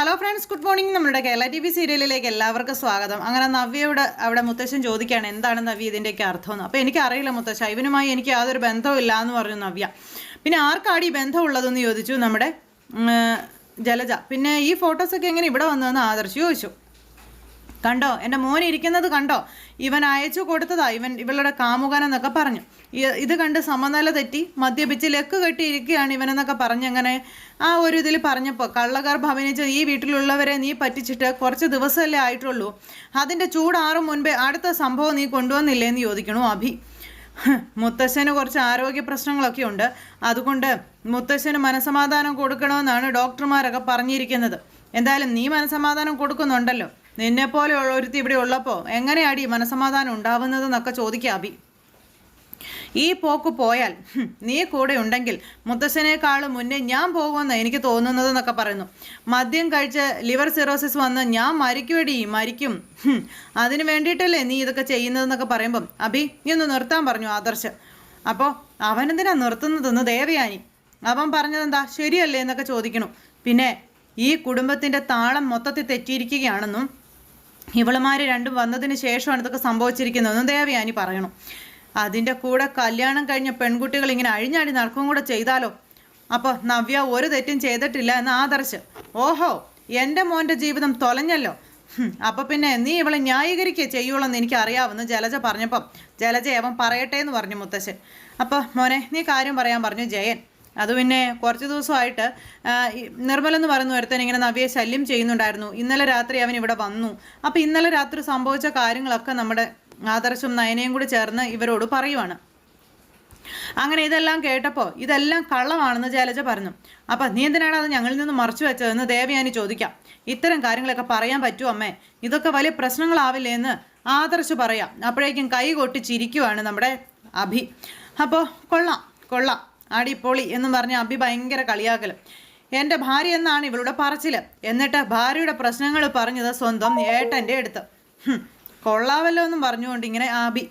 Hello friends good morning നമ്മുടെ Kerala T V സീരിയലിലേക്ക് എല്ലാവർക്കും സ്വാഗതം. അങ്ങനെ നവ്യയോട് അവിടെ മുത്തശ്ശൻ ചോദിക്കുകയാണ് എന്താണ് നവ്യ ഇതിന്റെയൊക്കെ അർത്ഥമെന്ന്? അപ്പോൾ എനിക്കറിയില്ല മുത്തശ്ശ ഇവനുമായി എനിക്ക് യാതൊരു ബന്ധവും ഇല്ല എന്ന് പറഞ്ഞു നവ്യ. പിന്നെ ആർക്കാടി ബന്ധമുള്ളതെന്ന് ചോദിച്ചു നമ്മുടെ ജലജ. പിന്നെ ഈ ഫോട്ടോസൊക്കെ എങ്ങനെ ഇവിടെ വന്നതെന്ന് ആദർശ് ചോദിച്ചു. കണ്ടോ? എന്റെ മോൻ ഇരിക്കുന്നത് കണ്ടോ? ഇവൻ അയച്ചു കൊടുത്തതാ. ഇവൻ ഇവളുടെ കാമുകൻ എന്നൊക്കെ പറഞ്ഞു. ഇത് കണ്ട് സമനില തെറ്റി. മദ്യപിച്ച് ലെക്ക് കെട്ടി ഇരിക്കുകയാണ് ഇവനെന്നൊക്കെ പറഞ്ഞങ്ങനെ ആ ഒരു ഇതിൽ പറഞ്ഞപ്പോൾ കള്ളഗർഭ അഭിനയിച്ച ഈ വീട്ടിലുള്ളവരെ നീ പറ്റിച്ചിട്ട് കുറച്ച് ദിവസമല്ലേ ആയിട്ടുള്ളൂ. അതിന്റെ ചൂടാറും മുൻപേ അടുത്ത സംഭവം നീ കൊണ്ടുവന്നില്ലേ എന്ന് ചോദിക്കണു അഭി. മുത്തശ്ശന് കുറച്ച് ആരോഗ്യ പ്രശ്നങ്ങളൊക്കെ ഉണ്ട്. അതുകൊണ്ട് മുത്തശ്ശന് മനസമാധാനം കൊടുക്കണമെന്നാണ് ഡോക്ടർമാരൊക്കെ പറഞ്ഞിരിക്കുന്നത്. എന്തായാലും നീ മനസമാധാനം കൊടുക്കുന്നുണ്ടല്ലോ. നിന്നെപ്പോലെ ഒരുത്തി ഇവിടെ ഉള്ളപ്പോൾ എങ്ങനെയാടി മനസമാധാനം ഉണ്ടാവുന്നതെന്നൊക്കെ ചോദിക്കുക അബി ഈ പോക്ക് പോയാൽ നീ കൂടെ ഉണ്ടെങ്കിൽ മുത്തശ്ശനേക്കാളും മുന്നേ ഞാൻ പോകുമെന്ന് എനിക്ക് തോന്നുന്നതെന്നൊക്കെ പറയുന്നു. മദ്യം കഴിച്ച് ലിവർ സിറോസിസ് വന്ന് ഞാൻ മരിക്കുവടി മരിക്കും. അതിനു വേണ്ടിയിട്ടല്ലേ നീ ഇതൊക്കെ ചെയ്യുന്നതെന്നൊക്കെ പറയുമ്പം അബി നീ ഒന്ന് നിർത്താൻ പറഞ്ഞു ആദർശ്. അപ്പോൾ അവനെന്തിനാ നിർത്തുന്നതെന്ന് ദേവയാനി? അവൻ പറഞ്ഞതെന്താ? ശരിയല്ലേ എന്നൊക്കെ ചോദിക്കണു. പിന്നെ ഈ കുടുംബത്തിന്റെ താളം മൊത്തത്തിൽ തെറ്റിയിരിക്കുകയാണെന്നും ഇവളുമാർ രണ്ടും വന്നതിന് ശേഷമാണ് ഇതൊക്കെ സംഭവിച്ചിരിക്കുന്നതെന്നും ദേവയാനി പറയണം. അതിന്റെ കൂടെ കല്യാണം കഴിഞ്ഞ പെൺകുട്ടികൾ ഇങ്ങനെ അഴിഞ്ഞാടി നടക്കും കൂടെ ചെയ്താലോ? അപ്പോൾ നവ്യ ഒരു തെറ്റും ചെയ്തിട്ടില്ല എന്ന് ആദർശ്. ഓഹോ എന്റെ മോന്റെ ജീവിതം തൊലഞ്ഞല്ലോ. അപ്പോൾ പിന്നെ നീ ഇവളെ ന്യായീകരിക്കുക ചെയ്യുള്ളൂ എന്ന് എനിക്ക് അറിയാമെന്ന് ജലജ പറഞ്ഞപ്പം. ജലജ അവൻ പറയട്ടെ എന്ന് പറഞ്ഞു മുത്തശ്ശൻ. അപ്പോൾ മോനെ നീ കാര്യം പറയാൻ പറഞ്ഞു ജയൻ. അത് പിന്നെ കുറച്ച് ദിവസമായിട്ട് നിർമ്മല എന്ന് പറയുന്ന ഒരുത്തൻ ഇങ്ങനെ നവ്യെ ശല്യം ചെയ്യുന്നുണ്ടായിരുന്നു. ഇന്നലെ രാത്രി അവൻ ഇവിടെ വന്നു. അപ്പോൾ ഇന്നലെ രാത്രി സംഭവിച്ച കാര്യങ്ങളൊക്കെ നമ്മുടെ ആദർശം നയനയും കൂടി ചേർന്ന് ഇവരോട് പറയുവാണ്. അങ്ങനെ ഇതെല്ലാം കേട്ടപ്പോൾ ഇതെല്ലാം കള്ളമാണെന്ന് ജലജ പറഞ്ഞു. അപ്പം നീ എന്തിനാണ് അത് ഞങ്ങളിൽ നിന്ന് മറച്ചു വെച്ചതെന്ന് ദേവയാനി ചോദിക്കാം. ഇത്തരം കാര്യങ്ങളൊക്കെ പറയാൻ പറ്റുമോ അമ്മേ. ഇതൊക്കെ വലിയ പ്രശ്നങ്ങളാവില്ലേ എന്ന് ആദർശ് പറയാം. അപ്പോഴേക്കും കൈ കൊട്ടി ചിരിക്കുവാണ് നമ്മുടെ അഭി. അപ്പോൾ കൊള്ളാം. കൊള്ളാം. അടിപൊളി എന്നും പറഞ്ഞ് അബി ഭയങ്കര കളിയാക്കലും. എന്റെ ഭാര്യ എന്നാണ് ഇവളുടെ പറച്ചിൽ എന്നിട്ട് ഭാര്യയുടെ പ്രശ്നങ്ങൾ പറഞ്ഞത് സ്വന്തം ഏട്ടന്റെ അടുത്ത്. കൊള്ളാവല്ലോ എന്നും പറഞ്ഞുകൊണ്ട് ഇങ്ങനെ ആബി.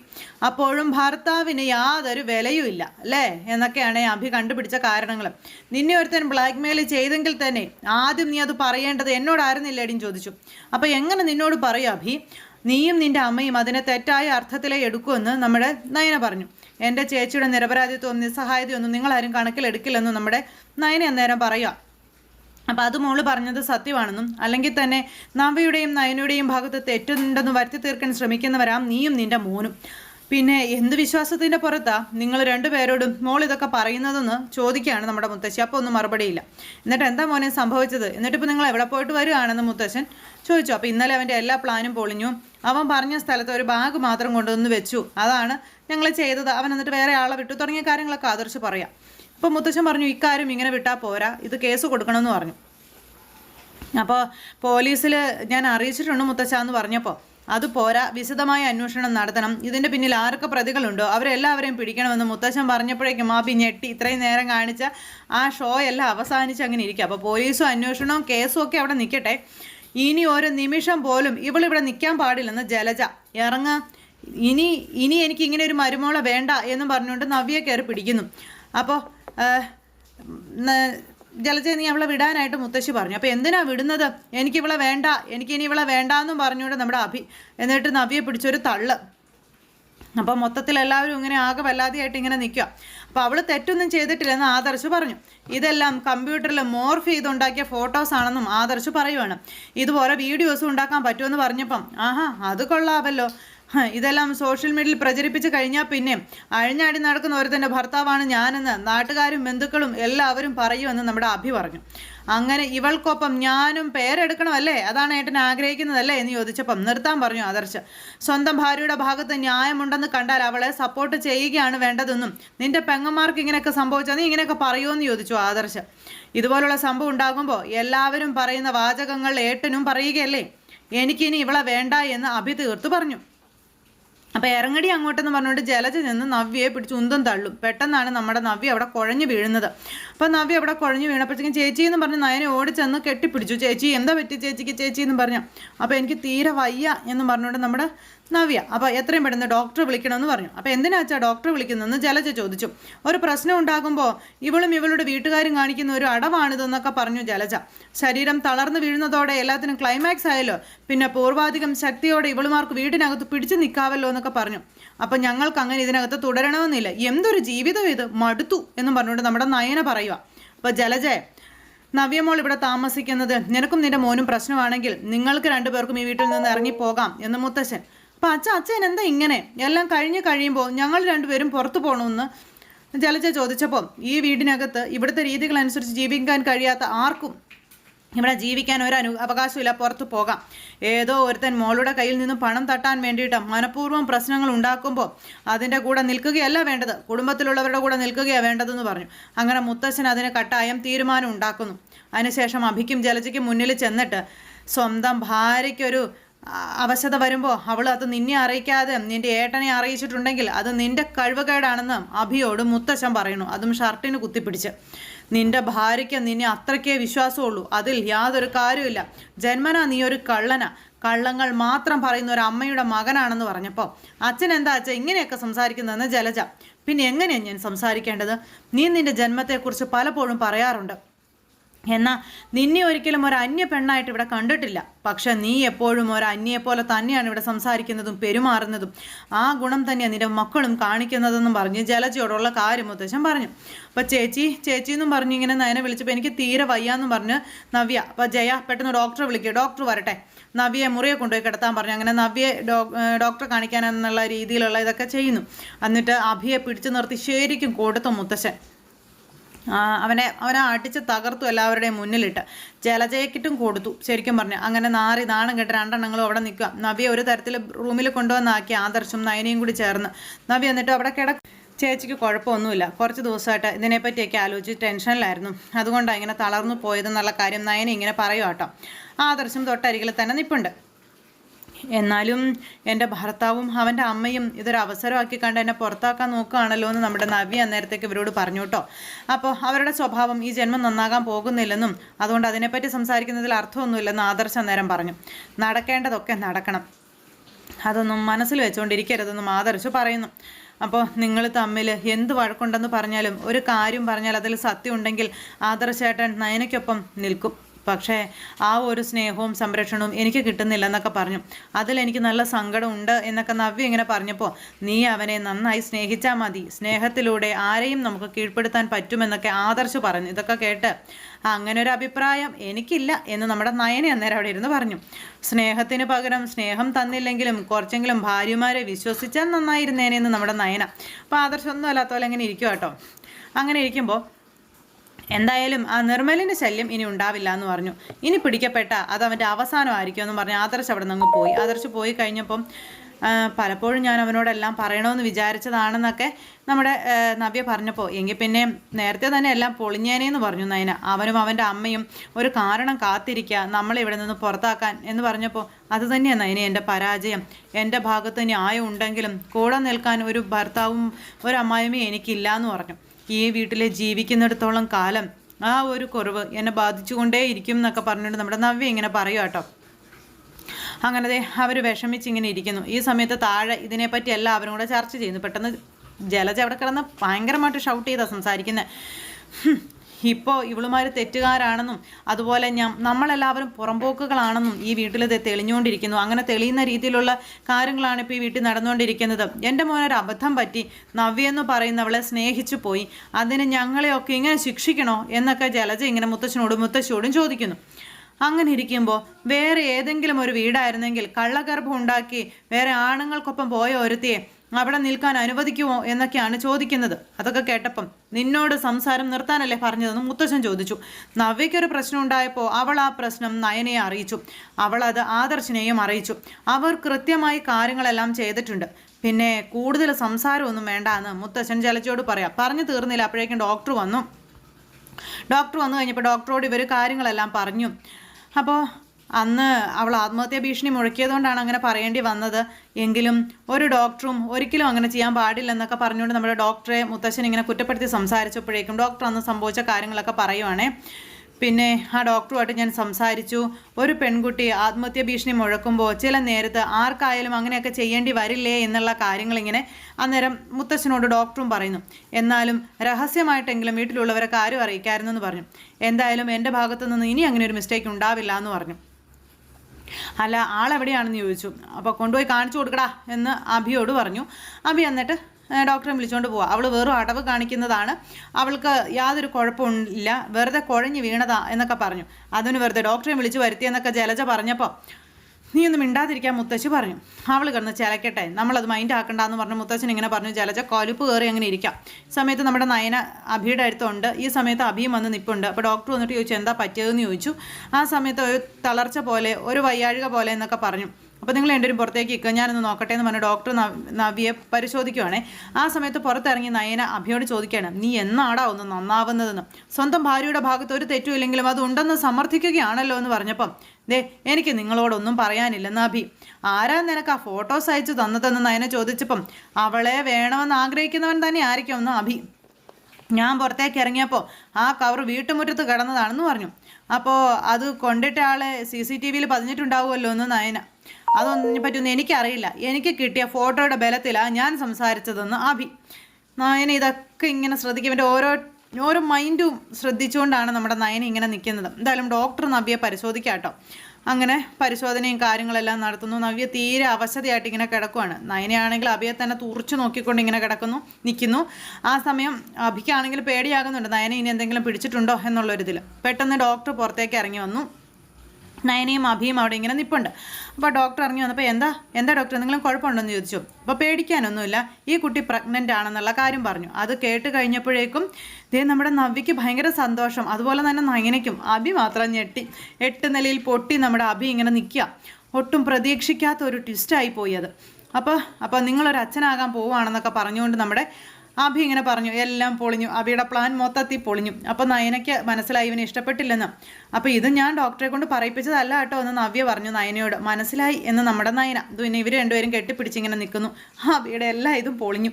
അപ്പോഴും ഭർത്താവിന് യാതൊരു വിലയും ഇല്ല അല്ലേ? എന്നൊക്കെയാണ് അബി കണ്ടുപിടിച്ച കാരണങ്ങൾ നിന്നെ ഒരുത്തൻ ബ്ലാക്ക് മെയിൽ ചെയ്തെങ്കിൽ തന്നെ ആദ്യം നീ അത് പറയേണ്ടത് എന്നോടായിരുന്നില്ലേടിയും ചോദിച്ചു. അപ്പോൾ എങ്ങനെ നിന്നോട് പറയും അഭി നീയും നിന്റെ അമ്മയും അതിനെ തെറ്റായ അർത്ഥത്തിലേ എടുക്കുമെന്ന് നമ്മുടെ നയന പറഞ്ഞു. എന്റെ ചേച്ചിയുടെ നിരപരാധിത്വവും നിസ്സഹായതയൊന്നും നിങ്ങളാരും കണക്കിലെടുക്കില്ലെന്നും നമ്മുടെ നയന അന്നേരം പറയുക അപ്പം അത് മോൾ പറഞ്ഞത് സത്യമാണെന്നും അല്ലെങ്കിൽ തന്നെ നവയുടെയും നയനയുടെയും ഭാഗത്ത് തെറ്റുണ്ടെന്ന് വരുത്തി തീർക്കാൻ ശ്രമിക്കുന്നവരാം നീയും നിന്റെ മോനും. പിന്നെ എന്ത് വിശ്വാസത്തിന്റെ പുറത്താ നിങ്ങൾ രണ്ടുപേരോടും മോൾ ഇതൊക്കെ പറയുന്നതെന്ന് ചോദിക്കുകയാണ് നമ്മുടെ മുത്തശ്ശി. അപ്പോൾ ഒന്നും മറുപടിയില്ല. എന്നിട്ട് എന്താ മോനെ സംഭവിച്ചത്? എന്നിട്ട് ഇപ്പോൾ നിങ്ങൾ എവിടെ പോയിട്ട് വരികയാണെന്ന് മുത്തശ്ശൻ ചോദിച്ചു. അപ്പോൾ ഇന്നലെ അവന്റെ എല്ലാ പ്ലാനും പൊളിഞ്ഞു. അവൻ പറഞ്ഞ സ്ഥലത്ത് ഒരു ബാഗ് മാത്രം കൊണ്ടുവന്ന് വെച്ചു. അതാണ് ഞങ്ങൾ ചെയ്തത്. അവൻ എന്നിട്ട് വേറെ ആളെ വിട്ടു. തുടങ്ങിയ കാര്യങ്ങളൊക്കെ ആദർശ് പറയാം. അപ്പോൾ മുത്തശ്ശൻ പറഞ്ഞു ഇക്കാര്യം ഇങ്ങനെ വിട്ടാൽ പോരാ. ഇത് കേസ് കൊടുക്കണമെന്ന് പറഞ്ഞു. അപ്പോൾ പോലീസിൽ ഞാൻ അറിയിച്ചിട്ടുണ്ട് മുത്തശ്ശ എന്ന് പറഞ്ഞപ്പോൾ അത് പോരാ വിശദമായ അന്വേഷണം നടത്തണം. ഇതിന്റെ പിന്നിൽ ആരൊക്കെ പ്രതികളുണ്ടോ? അവരെല്ലാവരെയും പിടിക്കണമെന്ന് മുത്തശ്ശൻ പറഞ്ഞപ്പോഴേക്കും ആ ഞെട്ടി. ഇത്രയും നേരം കാണിച്ച ആ ഷോ എല്ലാം അവസാനിച്ച് അങ്ങനെ ഇരിക്കുക അപ്പോൾ പോലീസും അന്വേഷണവും കേസും ഒക്കെ അവിടെ നിൽക്കട്ടെ ഇനി ഒരു നിമിഷം പോലും ഇവളിവിടെ നിൽക്കാൻ പാടില്ലെന്ന് ജലജ. ഇറങ്ങ. ഇനി ഇനി എനിക്ക് ഇങ്ങനെ ഒരു മരുമോളെ വേണ്ട എന്നും പറഞ്ഞുകൊണ്ട് നവ്യ കയറി പിടിക്കുന്നു. അപ്പോൾ ജലജ നീ അവളെ വിടാനായിട്ട് മുത്തശ്ശി പറഞ്ഞു. അപ്പോൾ എന്തിനാ വിടുന്നത്? എനിക്ക് ഇവളെ വേണ്ട. എനിക്ക് ഇനി ഇവളെ വേണ്ട എന്നും പറഞ്ഞുകൊണ്ട് നമ്മുടെ അഭി എന്നിട്ട് നവിയെ പിടിച്ചൊരു തള്ള്. അപ്പോൾ മൊത്തത്തിൽ എല്ലാവരും ഇങ്ങനെ ആകെ വല്ലാതെയായിട്ട് ഇങ്ങനെ നിൽക്കുക. അപ്പോൾ അവൾ തെറ്റൊന്നും ചെയ്തിട്ടില്ലെന്ന് ആദർശ് പറഞ്ഞു. ഇതെല്ലാം കമ്പ്യൂട്ടറിൽ മോർഫ് ചെയ്തുണ്ടാക്കിയ ഫോട്ടോസ് ആണെന്നും ആദർശ് പറയുവാണ്. ഇതുപോലെ വീഡിയോസും ഉണ്ടാക്കാൻ പറ്റുമെന്ന് പറഞ്ഞപ്പം ആഹാ അത് കൊള്ളാമല്ലോ. ഇതെല്ലാം സോഷ്യൽ മീഡിയയിൽ പ്രചരിപ്പിച്ച് കഴിഞ്ഞാൽ പിന്നെ അഴിഞ്ഞാടി നടക്കുന്ന ഒരുത്തന്റെ ഭർത്താവാണ് ഞാനെന്ന് നാട്ടുകാരും ബന്ധുക്കളും എല്ലാവരും പറയുമെന്ന് നമ്മുടെ അഭി പറഞ്ഞു. അങ്ങനെ ഇവൾക്കൊപ്പം ഞാനും പേരെടുക്കണമല്ലേ? അതാണ് ഏട്ടൻ ആഗ്രഹിക്കുന്നതല്ലേ എന്ന് ചോദിച്ചപ്പം നിർത്താൻ പറഞ്ഞു ആദർശ്. സ്വന്തം ഭാര്യയുടെ ഭാഗത്ത് ന്യായമുണ്ടെന്ന് കണ്ടാൽ അവളെ സപ്പോർട്ട് ചെയ്യുകയാണ് വേണ്ടതെന്നും നിന്റെ പെങ്ങന്മാർക്ക് ഇങ്ങനെയൊക്കെ സംഭവിച്ചാൽ നീ ഇങ്ങനെയൊക്കെ പറയുമെന്ന് ചോദിച്ചു ആദർശ്. ഇതുപോലുള്ള സംഭവം ഉണ്ടാകുമ്പോൾ എല്ലാവരും പറയുന്ന വാചകങ്ങൾ ഏട്ടനും പറയുകയല്ലേ? എനിക്കിനി ഇവളെ വേണ്ട എന്ന് അഭി തീർത്തു പറഞ്ഞു. അപ്പോൾ ഇറങ്ങടി അങ്ങോട്ടെന്ന് പറഞ്ഞുകൊണ്ട് ജലജ നിന്ന് നവ്യയെ പിടിച്ച് ഉന്തം തള്ളും. പെട്ടെന്നാണ് നമ്മുടെ നവ്യ അവിടെ കുഴഞ്ഞു വീഴുന്നത്. അപ്പോൾ നവ്യ അവിടെ കുഴഞ്ഞു വീണപ്പോഴത്തേക്കും ചേച്ചി എന്ന് പറഞ്ഞ് നയനെ ഓടി ചെന്ന് കെട്ടിപ്പിടിച്ചു. ചേച്ചി എന്താ പറ്റി ചേച്ചിക്ക്? ചേച്ചി എന്ന് പറഞ്ഞു. അപ്പോൾ എനിക്ക് തീരെ വയ്യ എന്ന് പറഞ്ഞുകൊണ്ട് നമ്മുടെ നവ്യ അപ്പോൾ എത്രയും പെട്ടെന്ന് ഡോക്ടറെ വിളിക്കണമെന്ന് പറഞ്ഞു. അപ്പോൾ എന്തിനാച്ചാ ഡോക്ടറെ വിളിക്കുന്നതെന്ന് ജലജ ചോദിച്ചു. ഒരു പ്രശ്നം ഉണ്ടാകുമ്പോൾ ഇവളും ഇവളുടെ വീട്ടുകാരും കാണിക്കുന്ന ഒരു അടവാണിതെന്നൊക്കെ പറഞ്ഞു ജലജ. ശരീരം തളർന്നു വീഴുന്നതോടെ എല്ലാത്തിനും ക്ലൈമാക്സ് ആയല്ലോ. പിന്നെ പൂർവാധികം ശക്തിയോടെ ഇവളുമാർക്ക് വീടിനകത്ത് പിടിച്ചു നിൽക്കാവല്ലോ എന്നൊക്കെ പറഞ്ഞു. അപ്പം ഞങ്ങൾക്ക് അങ്ങനെ ഇതിനകത്ത് തുടരണമെന്നില്ല. എന്തൊരു ജീവിതം ഇത്? മടുത്തു എന്നും പറഞ്ഞുകൊണ്ട് നമ്മുടെ നയന പറയുക അപ്പോൾ ജലജയെ നവ്യമോൾ ഇവിടെ താമസിക്കുന്നത് നിനക്കും നിന്റെ മോനും പ്രശ്നമാണെങ്കിൽ നിങ്ങൾക്ക് രണ്ടുപേർക്കും ഈ വീട്ടിൽ നിന്ന് ഇറങ്ങിപ്പോകാം എന്ന് മുത്തശ്ശൻ. അപ്പം അച്ഛൻ അച്ഛൻ എന്താ ഇങ്ങനെ? എല്ലാം കഴിഞ്ഞ് കഴിയുമ്പോൾ ഞങ്ങൾ രണ്ടുപേരും പുറത്തു പോകണമെന്ന് ജലജ ചോദിച്ചപ്പോൾ ഈ വീടിനകത്ത് ഇവിടുത്തെ രീതികളനുസരിച്ച് ജീവിക്കാൻ കഴിയാത്ത ആർക്കും ഇവിടെ ജീവിക്കാൻ ഒരു അനു അവകാശമില്ല പുറത്ത് പോകാം. ഏതോ ഒരുത്തൻ മോളുടെ കയ്യിൽ നിന്നും പണം തട്ടാൻ വേണ്ടിയിട്ട് മനഃപൂർവം പ്രശ്നങ്ങൾ ഉണ്ടാക്കുമ്പോൾ അതിന്റെ കൂടെ നിൽക്കുകയല്ല വേണ്ടത്. കുടുംബത്തിലുള്ളവരുടെ കൂടെ നിൽക്കുകയാണ് വേണ്ടതെന്ന് പറഞ്ഞു. അങ്ങനെ മുത്തശ്ശൻ അതിന് കട്ടായം തീരുമാനം ഉണ്ടാക്കുന്നു. അതിനുശേഷം അഭിക്കും ജലജയ്ക്കും മുന്നിൽ ചെന്നിട്ട് സ്വന്തം ഭാര്യയ്ക്കൊരു അവശത വരുമ്പോൾ അവൾ അത് നിന്നെ അറിയിക്കാതെ നിന്റെ ഏട്ടനെ അറിയിച്ചിട്ടുണ്ടെങ്കിൽ അത് നിന്റെ കഴിവുകേടാണെന്ന് അഭിയോട് മുത്തശ്ശൻ പറയുന്നു. അതും ഷർട്ടിന് കുത്തിപ്പിടിച്ച്. നിന്റെ ഭാര്യയ്ക്ക് നിന്നെ അത്രയ്ക്കേ വിശ്വാസമുള്ളൂ. അതിൽ യാതൊരു കാര്യമില്ല ജന്മനാ നീ ഒരു കള്ളന. കള്ളങ്ങൾ മാത്രം പറയുന്ന ഒരു അമ്മയുടെ മകനാണെന്ന് പറഞ്ഞപ്പോൾ അച്ഛൻ എന്താ അച്ഛൻ ഇങ്ങനെയൊക്കെ സംസാരിക്കുന്നതെന്ന് ജലജ? പിന്നെ എങ്ങനെയാണ് ഞാൻ സംസാരിക്കേണ്ടത്? നീ നിന്റെ ജന്മത്തെക്കുറിച്ച് പലപ്പോഴും പറയാറുണ്ട്. എന്നാൽ നിന്നെ ഒരിക്കലും ഒരു അന്യ പെണ്ണായിട്ട് ഇവിടെ കണ്ടിട്ടില്ല. പക്ഷെ നീ എപ്പോഴും ഒരു അന്യയെ പോലെ തന്നെയാണ് ഇവിടെ സംസാരിക്കുന്നതും പെരുമാറുന്നതും. ആ ഗുണം തന്നെയാണ് നിന്റെ മക്കളും കാണിക്കുന്നതെന്നും പറഞ്ഞ് ജലജയോടുള്ള കാര്യം മുത്തശ്ശൻ പറഞ്ഞു. അപ്പോൾ ചേച്ചി ചേച്ചി എന്നും പറഞ്ഞ് ഇങ്ങനെ നയനെ വിളിച്ചപ്പോൾ എനിക്ക് തീരെ വയ്യാന്നും പറഞ്ഞ് നവ്യ അപ്പോൾ ജയ പെട്ടെന്ന് ഡോക്ടറെ വിളിക്കുക ഡോക്ടർ വരട്ടെ. നവ്യയെ മുറിയെ കൊണ്ടുപോയി കിടത്താൻ പറഞ്ഞു. അങ്ങനെ നവ്യെ ഡോക്ടറെ കാണിക്കാനെന്നുള്ള രീതിയിലുള്ള ഇതൊക്കെ ചെയ്യുന്നു. എന്നിട്ട് അഭിയെ പിടിച്ചു നിർത്തി ശരിക്കും കൊടുത്തു മുത്തശ്ശൻ. അവനെ അവനെ അടിച്ച് തകർത്തു എല്ലാവരുടെയും മുന്നിലിട്ട്. ജലജയക്കിട്ടും കൊടുത്തു. ശരിക്കും പറഞ്ഞു അങ്ങനെ നാറി നാണം കെട്ട് രണ്ടെണ്ണങ്ങളും അവിടെ നിൽക്കുക. നവിയെ ഒരു തരത്തിൽ റൂമിൽ കൊണ്ടുവന്നാക്കി ആദർശും നയനയും കൂടി ചേർന്ന്. നവി എന്നിട്ട് അവിടെ കിട ചേച്ചിക്ക് കുഴപ്പമൊന്നുമില്ല. കുറച്ച് ദിവസമായിട്ട് ഇതിനെപ്പറ്റിയൊക്കെ ആലോചിച്ച് ടെൻഷനിലായിരുന്നു. അതുകൊണ്ടാണ് ഇങ്ങനെ തളർന്നു പോയതെന്നുള്ള കാര്യം നയന ഇങ്ങനെ പറയുക ആദർശം തൊട്ടരികിൽ തന്നെ നിൽപ്പുണ്ട് എന്നാലും എന്റെ ഭർത്താവും അവന്റെ അമ്മയും ഇതൊരു അവസരമാക്കി കണ്ട് എന്നെ പുറത്താക്കാൻ നോക്കുകയാണല്ലോ എന്ന് നമ്മുടെ നവ്യ അന്നേരത്തേക്ക് ഇവരോട് പറഞ്ഞു കേട്ടോ. അപ്പോൾ അവരുടെ സ്വഭാവം ഈ ജന്മം നന്നാകാൻ പോകുന്നില്ലെന്നും അതുകൊണ്ട് അതിനെപ്പറ്റി സംസാരിക്കുന്നതിൽ അർത്ഥമൊന്നുമില്ലെന്ന് ആദർശ നേരം പറഞ്ഞു. നടക്കേണ്ടതൊക്കെ നടക്കണം. അതൊന്നും മനസ്സിൽ വെച്ചുകൊണ്ടിരിക്കരുതെന്നും ആദർശ് പറയുന്നു. അപ്പോൾ നിങ്ങൾ തമ്മിൽ എന്ത് വഴക്കുണ്ടെന്ന് പറഞ്ഞാലും ഒരു കാര്യം പറഞ്ഞാൽ അതിൽ സത്യം ഉണ്ടെങ്കിൽ ആദർശേട്ടൻ നയനയ്ക്കൊപ്പം നിൽക്കും. പക്ഷേ ആ ഒരു സ്നേഹവും സംരക്ഷണവും എനിക്ക് കിട്ടുന്നില്ല എന്നൊക്കെ പറഞ്ഞു അതിലെനിക്ക് നല്ല സങ്കടമുണ്ട് എന്നൊക്കെ നവ്യ ഇങ്ങനെ പറഞ്ഞപ്പോൾ നീ അവനെ നന്നായി സ്നേഹിച്ചാൽ മതി. സ്നേഹത്തിലൂടെ ആരെയും നമുക്ക് കീഴ്പ്പെടുത്താൻ പറ്റുമെന്നൊക്കെ ആദർശ് പറഞ്ഞു. ഇതൊക്കെ കേട്ട് അങ്ങനെ ഒരു അഭിപ്രായം എനിക്കില്ല എന്ന് നമ്മുടെ നയനെ അന്നേരം അവിടെ ഇരുന്ന് പറഞ്ഞു. സ്നേഹത്തിന് പകരം സ്നേഹം തന്നില്ലെങ്കിലും കുറച്ചെങ്കിലും ഭാര്യമാരെ വിശ്വസിച്ചാൽ നന്നായിരുന്നേനെ എന്ന് നമ്മുടെ നയന. അപ്പോൾ ആദർശമൊന്നും അല്ലാത്ത പോലെ അങ്ങനെ ഇരിക്കും കേട്ടോ അങ്ങനെ ഇരിക്കുമ്പോൾ എന്തായാലും ആ നിർമ്മലിന്റെ ശല്യം ഇനി ഉണ്ടാവില്ല എന്ന് പറഞ്ഞു. ഇനി പിടിക്കപ്പെട്ട അത് അവന്റെ അവസാനമായിരിക്കും എന്ന് പറഞ്ഞ് ആദർശ് അവിടെ നിന്ന് പോയി. ആദർശ് പോയി കഴിഞ്ഞപ്പം പലപ്പോഴും ഞാൻ അവനോടെല്ലാം പറയണമെന്ന് വിചാരിച്ചതാണെന്നൊക്കെ നമ്മുടെ നവ്യ പറഞ്ഞപ്പോൾ എങ്കിൽ പിന്നെ നേരത്തെ തന്നെ എല്ലാം പൊളിഞ്ഞേനേന്ന് പറഞ്ഞു നയന. അവനും അവന്റെ അമ്മയും ഒരു കാരണം കാത്തിരിക്കുക നമ്മളെ ഇവിടെ നിന്ന് പുറത്താക്കാൻ എന്ന് പറഞ്ഞപ്പോൾ അത് തന്നെയാണ് നയന എന്റെ പരാജയം. എന്റെ ഭാഗത്ത് ന്യായം ഉണ്ടെങ്കിലും കൂടെ നിൽക്കാൻ ഒരു ഭർത്താവും ഒരു അമ്മായിമ്മയും എനിക്കില്ല എന്ന് പറഞ്ഞു. ഈ വീട്ടിൽ ജീവിക്കുന്നിടത്തോളം കാലം ആ ഒരു കുറവ് എന്നെ ബാധിച്ചുകൊണ്ടേയിരിക്കും എന്നൊക്കെ പറഞ്ഞിട്ട് നമ്മുടെ നവ്യ ഇങ്ങനെ പറയുക കേട്ടോ. അങ്ങനെ ദേ അവർ വിഷമിച്ച് ഇങ്ങനെ ഇരിക്കുന്നു. ഈ സമയത്ത് താഴെ ഇതിനെപ്പറ്റി എല്ലാവരും കൂടെ ചർച്ച ചെയ്യുന്നു. പെട്ടെന്ന് ജലജ അവിടെ കിടന്ന് ഭയങ്കരമായിട്ട് ഷൗട്ട് ചെയ്താണ് സംസാരിക്കുന്നത് ഇപ്പോൾ ഇവളുമാർ തെറ്റുകാരാണെന്നും അതുപോലെ ഞാൻ നമ്മളെല്ലാവരും പുറമ്പോക്കുകളാണെന്നും ഈ വീട്ടിൽ ഇത് തെളിഞ്ഞുകൊണ്ടിരിക്കുന്നു. അങ്ങനെ തെളിയുന്ന രീതിയിലുള്ള കാര്യങ്ങളാണ് ഇപ്പോൾ ഈ വീട്ടിൽ നടന്നുകൊണ്ടിരിക്കുന്നത്. എന്റെ മോനൊരു അബദ്ധം പറ്റി. നവ്യെന്ന് പറയുന്നവളെ സ്നേഹിച്ചു പോയി. അതിന് ഞങ്ങളെയൊക്കെ ഇങ്ങനെ ശിക്ഷിക്കണോ എന്നൊക്കെ ജലജ ഇങ്ങനെ മുത്തച്ഛനോടും മുത്തശ്ശിയോടും ചോദിക്കുന്നു. അങ്ങനെ ഇരിക്കുമ്പോൾ വേറെ ഏതെങ്കിലും ഒരു വീടായിരുന്നെങ്കിൽ കള്ളഗർഭം ഉണ്ടാക്കി വേറെ ആണുങ്ങൾക്കൊപ്പം പോയ ഒരുത്തിയെ അവിടെ നിൽക്കാൻ അനുവദിക്കുമോ എന്നൊക്കെയാണ് ചോദിക്കുന്നത്. അതൊക്കെ കേട്ടപ്പം നിന്നോട് സംസാരം നിർത്താനല്ലേ പറഞ്ഞതെന്ന് മുത്തശ്ശൻ ചോദിച്ചു. നവ്യയ്ക്കൊരു പ്രശ്നം ഉണ്ടായപ്പോൾ അവൾ ആ പ്രശ്നം നയനയെ അറിയിച്ചു. അവൾ അത് ആദർശിനെയും അറിയിച്ചു. അവർ കൃത്യമായി കാര്യങ്ങളെല്ലാം ചെയ്തിട്ടുണ്ട്. പിന്നെ കൂടുതൽ സംസാരമൊന്നും വേണ്ട എന്ന് മുത്തശ്ശൻ ചലച്ചോട് പറയാം. പറഞ്ഞു തീർന്നില്ല. അപ്പോഴേക്കും ഡോക്ടർ വന്നു. ഡോക്ടർ വന്നു കഴിഞ്ഞപ്പോൾ ഡോക്ടറോട് ഇവർ കാര്യങ്ങളെല്ലാം പറഞ്ഞു. അപ്പോൾ അന്ന് അവൾ ആത്മഹത്യാ ഭീഷണി മുഴക്കിയതുകൊണ്ടാണ് അങ്ങനെ പറയേണ്ടി വന്നത്. എങ്കിലും ഒരു ഡോക്ടറും ഒരിക്കലും അങ്ങനെ ചെയ്യാൻ പാടില്ലെന്നൊക്കെ പറഞ്ഞുകൊണ്ട് നമ്മുടെ ഡോക്ടറെ മുത്തശ്ശൻ ഇങ്ങനെ കുറ്റപ്പെടുത്തി സംസാരിച്ചപ്പോഴേക്കും ഡോക്ടർ അന്ന് സംഭവിച്ച കാര്യങ്ങളൊക്കെ പറയുവാണേ. പിന്നെ ആ ഡോക്ടറുമായിട്ട് ഞാൻ സംസാരിച്ചു. ഒരു പെൺകുട്ടി ആത്മഹത്യ ഭീഷണി മുഴക്കുമ്പോൾ ചില നേരത്ത് ആർക്കായാലും അങ്ങനെയൊക്കെ ചെയ്യേണ്ടി വരില്ലേ എന്നുള്ള കാര്യങ്ങളിങ്ങനെ അന്നേരം മുത്തശ്ശനോട് ഡോക്ടറും പറയുന്നു. എന്നാലും രഹസ്യമായിട്ടെങ്കിലും വീട്ടിലുള്ളവരൊക്കെ ആരും അറിയിക്കാമായിരുന്നു എന്ന് പറഞ്ഞു. എന്തായാലും എന്റെ ഭാഗത്തു നിന്ന് ഇനി അങ്ങനെ ഒരു മിസ്റ്റേക്ക് ഉണ്ടാവില്ല എന്ന് പറഞ്ഞു. അല്ല ആളെവിടെയാണെന്ന് ചോദിച്ചു. അപ്പോൾ കൊണ്ടുപോയി കാണിച്ചു കൊടുക്കടാ എന്ന് അഭിയോട് പറഞ്ഞു. അഭി എന്നിട്ട് ഡോക്ടറെ വിളിച്ചുകൊണ്ട് പോവാം. അവൾ വെറും അടവ് കാണിക്കുന്നതാണ്. അവൾക്ക് യാതൊരു കുഴപ്പമില്ല വെറുതെ കുഴഞ്ഞു വീണതാ എന്നൊക്കെ പറഞ്ഞു. അതിന് വെറുതെ ഡോക്ടറെ വിളിച്ചു വരുത്തിയെന്നൊക്കെ ജലജ പറഞ്ഞപ്പോൾ നീ മിണ്ടാതിരിക്കാൻ മുത്തശ്ശി പറഞ്ഞു. അവൾ കിടന്ന് ചിലക്കട്ടെ. നമ്മളത് മൈൻഡ് ആക്കണ്ടെന്ന് പറഞ്ഞ് മുത്തശ്ശൻ ഇങ്ങനെ പറഞ്ഞു ചിലച്ച കൊലുപ്പ് കയറി അങ്ങനെ ഇരിക്കാം. സമയത്ത് നമ്മുടെ നയന അഭിയുടെ അടുത്തുണ്ട്. ഈ സമയത്ത് അഭിയും വന്ന് നിൽപ്പുണ്ട് അപ്പോൾ ഡോക്ടർ വന്നിട്ട് ചോദിച്ചു എന്താ പറ്റിയതെന്ന് ചോദിച്ചു. ആ സമയത്ത് ഒരു തളർച്ച പോലെ ഒരു വയ്യാഴിക പോലെ എന്നൊക്കെ പറഞ്ഞു. അപ്പോൾ നിങ്ങൾ രണ്ടുപേരും പുറത്തേക്ക് നിൽക്കുക ഞാനൊന്ന് നോക്കട്ടെ എന്ന് പറഞ്ഞ ഡോക്ടർ നവിയെ പരിശോധിക്കുവാണേ. ആ സമയത്ത് പുറത്തിറങ്ങി നയന അഭിയോട് ചോദിക്കുകയാണ് നീ എന്നാടാ ഒന്ന് നന്നാവുന്നതെന്ന്? സ്വന്തം ഭാര്യയുടെ ഭാഗത്ത് ഒരു തെറ്റും ഇല്ലെങ്കിലും അത് ഉണ്ടെന്ന് സമർത്ഥിക്കുകയാണല്ലോ എന്ന് പറഞ്ഞപ്പം ദേ എനിക്ക് നിങ്ങളോടൊന്നും പറയാനില്ലെന്ന് അഭി. ആരാ നിനക്ക് ആ ഫോട്ടോസ് അയച്ചു തന്നതെന്ന് നയന ചോദിച്ചപ്പം അവളെ വേണമെന്ന് ആഗ്രഹിക്കുന്നവൻ തന്നെ ആയിരിക്കും എന്ന് അഭി. ഞാൻ പുറത്തേക്ക് ഇറങ്ങിയപ്പോൾ ആ കവർ വീട്ടുമുറ്റത്ത് കിടന്നതാണെന്ന് പറഞ്ഞു. അപ്പോൾ അത് കൊണ്ടിട്ട ആളെ സി സി ടി വിയിൽ പതിഞ്ഞിട്ടുണ്ടാവുമല്ലോ എന്ന് നയന അതൊന്നിനെ പറ്റിയൊന്നും എനിക്കറിയില്ല. എനിക്ക് കിട്ടിയ ഫോട്ടോയുടെ ബലത്തിലാണ് ഞാൻ സംസാരിച്ചതെന്ന് അഭി. നയന ഇതൊക്കെ ഇങ്ങനെ ശ്രദ്ധിക്കും. ഇവന്റെ ഓരോ ഓരോ മൈൻഡും ശ്രദ്ധിച്ചുകൊണ്ടാണ് നമ്മുടെ നയന ഇങ്ങനെ നിൽക്കുന്നത്. എന്തായാലും ഡോക്ടർ നവ്യെ പരിശോധിക്കാട്ടോ അങ്ങനെ പരിശോധനയും കാര്യങ്ങളെല്ലാം നടത്തുന്നു. നവ്യ തീരെ അവശതയായിട്ട് ഇങ്ങനെ കിടക്കുവാണ്. നയനയാണെങ്കിൽ അഭിയെ തന്നെ തുറച്ചു നോക്കിക്കൊണ്ട് ഇങ്ങനെ കിടക്കുന്നു നിൽക്കുന്നു. ആ സമയം അഭിക്കാണെങ്കിൽ പേടിയാകുന്നുണ്ട്. നയന ഇനി എന്തെങ്കിലും പിടിച്ചിട്ടുണ്ടോ എന്നുള്ളൊരിതിൽ പെട്ടെന്ന് ഡോക്ടർ പുറത്തേക്ക് ഇറങ്ങി വന്നു. നയനയും അഭിയും അവിടെ ഇങ്ങനെ നിൽപ്പുണ്ട് അപ്പോൾ ഡോക്ടർ ഇറങ്ങി വന്നപ്പോൾ എന്താ? എന്താ ഡോക്ടർ എന്തെങ്കിലും കുഴപ്പമുണ്ടെന്ന് ചോദിച്ചു. അപ്പോൾ പേടിക്കാനൊന്നുമില്ല. ഈ കുട്ടി പ്രഗ്നന്റ് ആണെന്നുള്ള കാര്യം പറഞ്ഞു. അത് കേട്ട് കഴിഞ്ഞപ്പോഴേക്കും ദേ നമ്മുടെ നവ്യയ്ക്ക് ഭയങ്കര സന്തോഷം. അതുപോലെ തന്നെ നയനയ്ക്കും. അഭി മാത്രം ഞെട്ടി. എട്ട് നിലയിൽ പൊട്ടി നമ്മുടെ അഭി ഇങ്ങനെ നിൽക്കുക. ഒട്ടും പ്രതീക്ഷിക്കാത്ത ഒരു ട്വിസ്റ്റായി പോയി അത്. അപ്പോൾ അപ്പോൾ നിങ്ങളൊരു അച്ഛനാകാൻ പോവുകയാണെന്നൊക്കെ പറഞ്ഞുകൊണ്ട് നമ്മുടെ അഭി ഇങ്ങനെ പറഞ്ഞു എല്ലാം പൊളിഞ്ഞു. അഭിയുടെ പ്ലാൻ മൊത്തത്തിൽ പൊളിഞ്ഞു. അപ്പോൾ നയനയ്ക്ക് മനസ്സിലായി ഇവന് ഇഷ്ടപ്പെട്ടില്ലെന്ന്. അപ്പോൾ ഇത് ഞാൻ ഡോക്ടറെ കൊണ്ട് പറയിപ്പിച്ചതല്ല കേട്ടോ എന്ന് നവ്യ പറഞ്ഞു നയനയോട്. മനസ്സിലായി എന്ന് നമ്മുടെ നയന. പിന്നെ ഇവർ രണ്ടുപേരും കെട്ടിപ്പിടിച്ചിങ്ങനെ നിൽക്കുന്നു അഭിയുടെ എല്ലാ ഇതും പൊളിഞ്ഞു.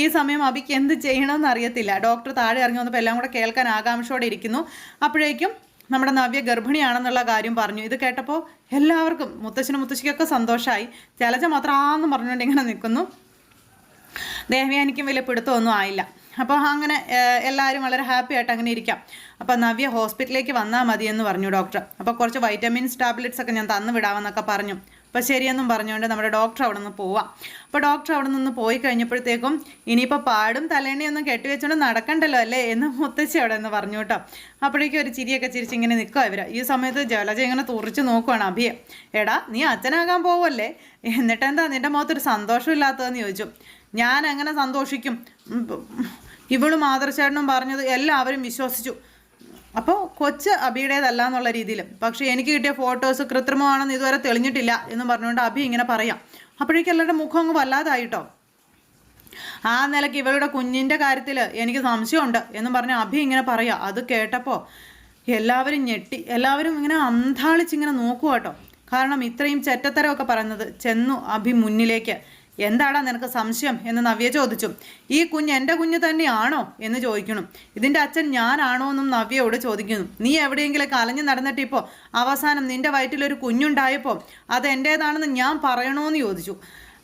ഈ സമയം അഭിക്ക് എന്ത് ചെയ്യണമെന്ന് അറിയത്തില്ല. ഡോക്ടർ താഴെ ഇറങ്ങി വന്നപ്പോൾ എല്ലാം കൂടെ കേൾക്കാൻ ആകാംക്ഷയോടെ ഇരിക്കുന്നു. അപ്പോഴേക്കും നമ്മുടെ നവ്യ ഗർഭിണിയാണെന്നുള്ള കാര്യം പറഞ്ഞു. ഇത് കേട്ടപ്പോൾ എല്ലാവർക്കും മുത്തശ്ശനും മുത്തശ്ശിക്കൊക്കെ സന്തോഷമായി ജലജ മാത്രം ആന്ന് പറഞ്ഞുകൊണ്ട് ഇങ്ങനെ നിൽക്കുന്നു ദേവയാനിക്കും വലിയ പിടുത്തമൊന്നും ആയില്ല. അപ്പോൾ അങ്ങനെ എല്ലാവരും വളരെ ഹാപ്പി ആയിട്ട് അങ്ങനെ ഇരിക്കാം. അപ്പോൾ നവ്യ ഹോസ്പിറ്റലിലേക്ക് വന്നാൽ മതി എന്ന് പറഞ്ഞു ഡോക്ടർ. അപ്പോൾ കുറച്ച് വൈറ്റമിൻസ് ടാബ്ലറ്റ്സ് ഒക്കെ ഞാൻ തന്നു വിടാമെന്നൊക്കെ പറഞ്ഞു. അപ്പോൾ ശരിയെന്നും പറഞ്ഞുകൊണ്ട് നമ്മുടെ ഡോക്ടർ അവിടെ നിന്ന് പോവാം. അപ്പോൾ ഡോക്ടർ അവിടെ നിന്ന് പോയി കഴിഞ്ഞപ്പോഴത്തേക്കും ഇനിയിപ്പോൾ പാടും തലേണിയൊന്നും കെട്ടിവെച്ചുകൊണ്ട് നടക്കണ്ടല്ലോ അല്ലേ എന്ന് മുത്തശ്ശി അവിടെ നിന്ന് പറഞ്ഞു കേട്ടോ. അപ്പോഴേക്കും ഒരു ചിരിയൊക്കെ ചിരിച്ച് ഇങ്ങനെ നിൽക്കുക ഇവർ ഈ സമയത്ത് ജലജ ഇങ്ങനെ തുറിച്ച് നോക്കുവാണ് അഭിയെ എടാ നീ അച്ഛനാകാൻ പോവല്ലേ? എന്നിട്ടെന്താ നിന്റെ മുഖത്തൊരു സന്തോഷമില്ലാത്തതെന്ന് ചോദിച്ചു. ഞാൻ അങ്ങനെ സന്തോഷിക്കും ഇവളും ആദർശേട്ടനും പറഞ്ഞത് എല്ലാവരും വിശ്വസിച്ചു. അപ്പോൾ കൊച്ച് അബിയുടേതല്ല എന്നുള്ള രീതിയിൽ. പക്ഷേ എനിക്ക് കിട്ടിയ ഫോട്ടോസ് കൃത്രിമമാണെന്ന് ഇതുവരെ തെളിഞ്ഞിട്ടില്ല എന്ന് പറഞ്ഞുകൊണ്ട് അബി ഇങ്ങനെ പറയാം. അപ്പോഴേക്കും എല്ലാവരുടെ മുഖം അങ്ങ് വല്ലാതായിട്ടോ? ആ നിലയ്ക്ക് ഇവളുടെ കുഞ്ഞിന്റെ കാര്യത്തിൽ എനിക്ക് സംശയമുണ്ട് എന്ന് പറഞ്ഞ് അഭി ഇങ്ങനെ പറയാം. അത് കേട്ടപ്പോൾ എല്ലാവരും ഞെട്ടി. എല്ലാവരും ഇങ്ങനെ അന്താളിച്ചിങ്ങനെ നോക്കുക കേട്ടോ കാരണം ഇത്രയും ചെറ്റത്തരമൊക്കെ പറയുന്നത് ചെന്നു അഭി മുന്നിലേക്ക്. എന്താടാ നിനക്ക് സംശയം എന്ന് നവ്യ ചോദിച്ചു. ഈ കുഞ്ഞ് എന്റെ കുഞ്ഞ് തന്നെയാണോ എന്ന് ചോദിക്കണം ഇതിന്റെ അച്ഛൻ ഞാനാണോ എന്നും നവ്യയോട് ചോദിക്കുന്നു. നീ എവിടെയെങ്കിലൊക്കെ അലഞ്ഞു നടന്നിട്ട് ഇപ്പോൾ അവസാനം നിന്റെ വയറ്റിലൊരു കുഞ്ഞുണ്ടായപ്പോൾ അത് എന്റേതാണെന്ന് ഞാൻ പറയണമെന്ന് ചോദിച്ചു.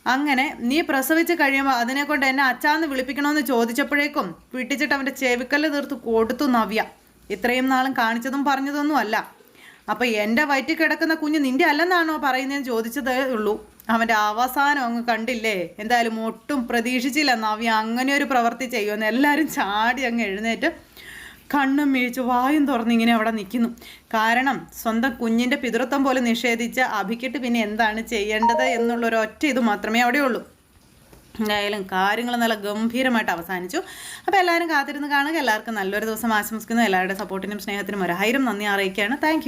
അങ്ങനെ നീ പ്രസവിച്ച് കഴിയുമ്പോൾ അതിനെക്കൊണ്ട് എന്നെ അച്ചാന്ന് വിളിപ്പിക്കണമെന്ന് ചോദിച്ചപ്പോഴേക്കും പിടിച്ചിട്ട് അവന്റെ ചെവിക്കല്ല് തീർത്ത് കൊടുത്തു നവ്യ. ഇത്രയും നാളും കാണിച്ചതും പറഞ്ഞതൊന്നും അല്ല അപ്പോൾ എന്റെ വയറ്റിൽ കിടക്കുന്ന കുഞ്ഞ് നിന്റെ അല്ലെന്നാണോ പറയുന്നതെന്ന് ചോദിച്ചതേ ഉള്ളൂ. അവന്റെ അവസാനം അങ്ങ് കണ്ടില്ലേ? എന്തായാലും ഒട്ടും പ്രതീക്ഷിച്ചില്ല. നവ്യ അങ്ങനെ ഒരു പ്രവൃത്തി ചെയ്യുമെന്ന്. എല്ലാവരും ചാടി അങ്ങ് എഴുന്നേറ്റ് കണ്ണും മിഴിച്ച് വായും തുറന്നിങ്ങനെ അവിടെ നിൽക്കുന്നു. കാരണം സ്വന്തം കുഞ്ഞിന്റെ പിതൃത്വം പോലും നിഷേധിച്ച അഭിക്കിട്ട് പിന്നെ എന്താണ് ചെയ്യേണ്ടത് എന്നുള്ളൊരു ഒറ്റ ഇത് മാത്രമേ അവിടെ ഉള്ളൂ എന്തായാലും കാര്യങ്ങൾ നല്ല ഗംഭീരമായിട്ട് അവസാനിച്ചു. അപ്പോൾ എല്ലാവരും കാത്തിരുന്ന് കാണുക. എല്ലാവർക്കും നല്ലൊരു ദിവസം ആശംസിക്കുന്നു. എല്ലാവരുടെ സപ്പോർട്ടിനും സ്നേഹത്തിനും ഒരായിരം നന്ദി അറിയിക്കുകയാണ്. താങ്ക്